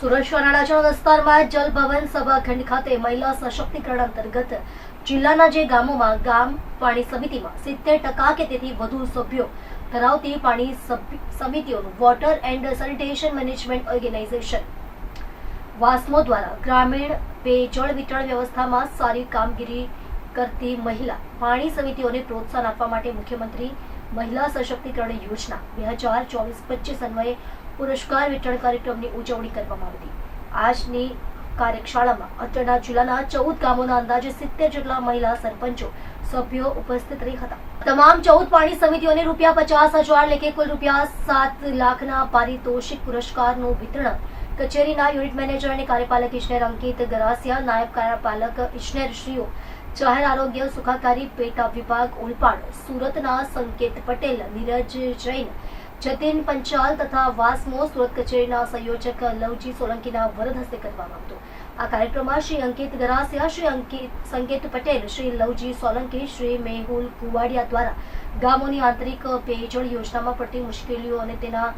સુરત શહેરના અડાજણ વિસ્તારમાં જલભવન સભાખંડ ખાતે મહિલા સશક્તિકરણ અંતર્ગત જિલ્લાના જે ગામોમાં ગામ પાણી સમિતિમાં સિત્તેર ટકા કે તેથી વધુ સભ્યો ધરાવતી પાણી સમિતિઓનું water and sanitation management organisation વાસ્મો દ્વારા ગ્રામીણ પેયજળ વિતરણ વ્યવસ્થામાં સારી કામગીરી કરતી મહિલા પાણી સમિતિઓને પ્રોત્સાહન આપવા માટે મુખ્યમંત્રી મહિલા સશક્તિકરણ યોજના બે હજાર ચોવીસ પચીસ અન્વયે પુરસ્કાર વિતરણ કાર્યક્રમની ઉજવણી કરવામાં આવી આજની કાર્યશાળામાં અત્રના જિલ્લાના ચૌદ ગામોના અંદાજે સિત્તેર જેટલા મહિલા સરપંચો, સભ્યો ઉપસ્થિત રહી હતા. તમામ ચૌદ પાણી સમિતિઓને રૂપિયા પચાસ હજાર લેખે કુલ રૂપિયા સાત લાખના પારિતોષિક પુરસ્કારનું વિતરણ કચેરીના યુનિટ મેનેજર અને કાર્યપાલક ઇજનેર અંકિત ગરાસિયા, નાયબ કાર્યપાલક ઇજનેરશ્રીઓ જાહેર આરોગ્ય સુખાકારી પેટા વિભાગ ઓલપાડ સુરતના સંકેત પટેલ, નીરજ જૈન, જતીન પંચાલ તથા વાસ્મો સુરત કચેરીના સંયોજક લવજી સોલંકીના વરદ હસ્તે કરવામાં હતો આ કાર્યક્રમમાં શ્રી અંકિત ગરાસિયા, શ્રી અંકિત સંકેત પટેલ, શ્રી લવજી સોલંકી, શ્રી મેહુલ કુવાડિયા દ્વારા ગામોની આંતરિક પેયજળ યોજનામાં પડતી મુશ્કેલીઓ અને તેના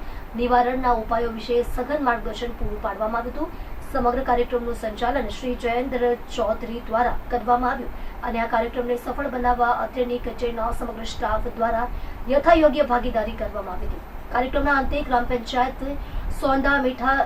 નિવારણના ઉપાયો વિશે સઘન માર્ગદર્શન પૂરું પાડવામાં આવ્યું હતું. સમગ્ર કાર્યક્રમનું સંચાલન શ્રી જયેન્દ્ર ચૌધરી દ્વારા કરવામાં આવ્યું અને આ કાર્યક્રમને સફળ બનાવવા અત્રેની કચેરીના સમગ્ર સ્ટાફ દ્વારા યથાયોગ્ય ભાગીદારી કરવામાં આવી હતી. કાર્યક્રમના અંતે ગ્રામ પંચાયત સોંદા મીઠા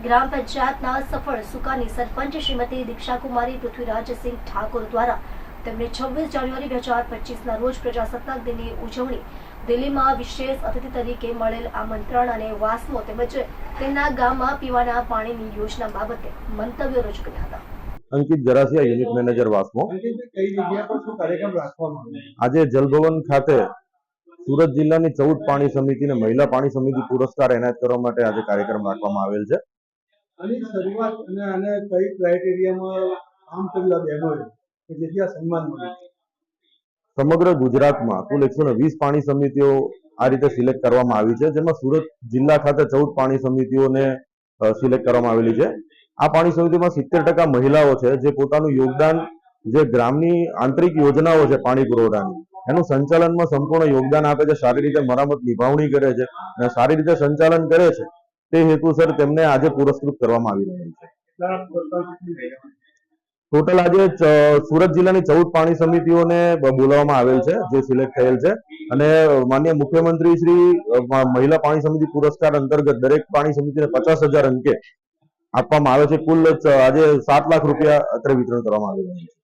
ગ્રામ પંચાયતના સફળ સુકાની સરપંચ શ્રીમતી દીક્ષાકુમારી પૃથ્વીરાજસિંહ ઠાકોર દ્વારા તેમને છવ્વીસ જાન્યુઆરી બે હજાર પચીસના રોજ પ્રજાસત્તાક દિનની ઉજવણી દિલ્હીમાં વિશેષ અતિથિ તરીકે મળેલ આમંત્રણ અને વાસમો તેમજ તેના ગામમાં પીવાના પાણીની યોજના બાબતે મંતવ્યો રજૂ કર્યા હતા. અંકિત ગરાસિયા યુનિટ મેનેજર વાસ્મો આજે જલભવન ખાતે સુરત જિલ્લાની ચૌદ પાણી સમિતિ અને મહિલા પાણી સમિતિ પુરસ્કાર એનાયત કરવા માટે આજે કાર્યક્રમ રાખવામાં આવેલ છે. આની શરૂઆત અને આને કઈ ક્રાઇટેરિયામાં કામ કરેલા બહેનોએ કે જેથી આ સન્માન મળ્યું સમગ્ર ગુજરાતમાં કુલ એકસો વીસ પાણી સમિતિઓ આ રીતે સિલેક્ટ કરવામાં આવી છે, જેમાં સુરત જિલ્લા ખાતે ચૌદ પાણી સમિતિઓને સિલેક્ટ કરવામાં આવેલી છે. આ પાણી સમિતિમાં સિત્તેર ટકા મહિલાઓ છે, જે પોતાનું યોગદાન, જે ગ્રામની આંતરિક યોજનાઓ છે પાણી પુરવઠાની, એનું સંચાલનમાં સંપૂર્ણ યોગદાન આપે છે, સારી રીતે મરામત નિભાવણી કરે છે અને સારી રીતે સંચાલન કરે છે, તે હેતુસર તેમને આજે પુરસ્કૃત કરવામાં આવી રહ્યું છે કેટલા પુરસ્કાર કેટલી મહિલાઓ? ટોટલ આજે સુરત જિલ્લાની ચૌદ પાણી સમિતિઓને બોલાવવામાં આવેલ છે, જે સિલેક્ટ થયેલ છે. અને માન્ય મુખ્યમંત્રી શ્રી મહિલા પાણી સમિતિ પુરસ્કાર અંતર્ગત દરેક પાણી સમિતિને પચાસ હજાર અંકે આપવામાં આવે છે. કુલ આજે સાત લાખ રૂપિયા અત્રે વિતરણ કરવામાં આવી રહ્યું છે.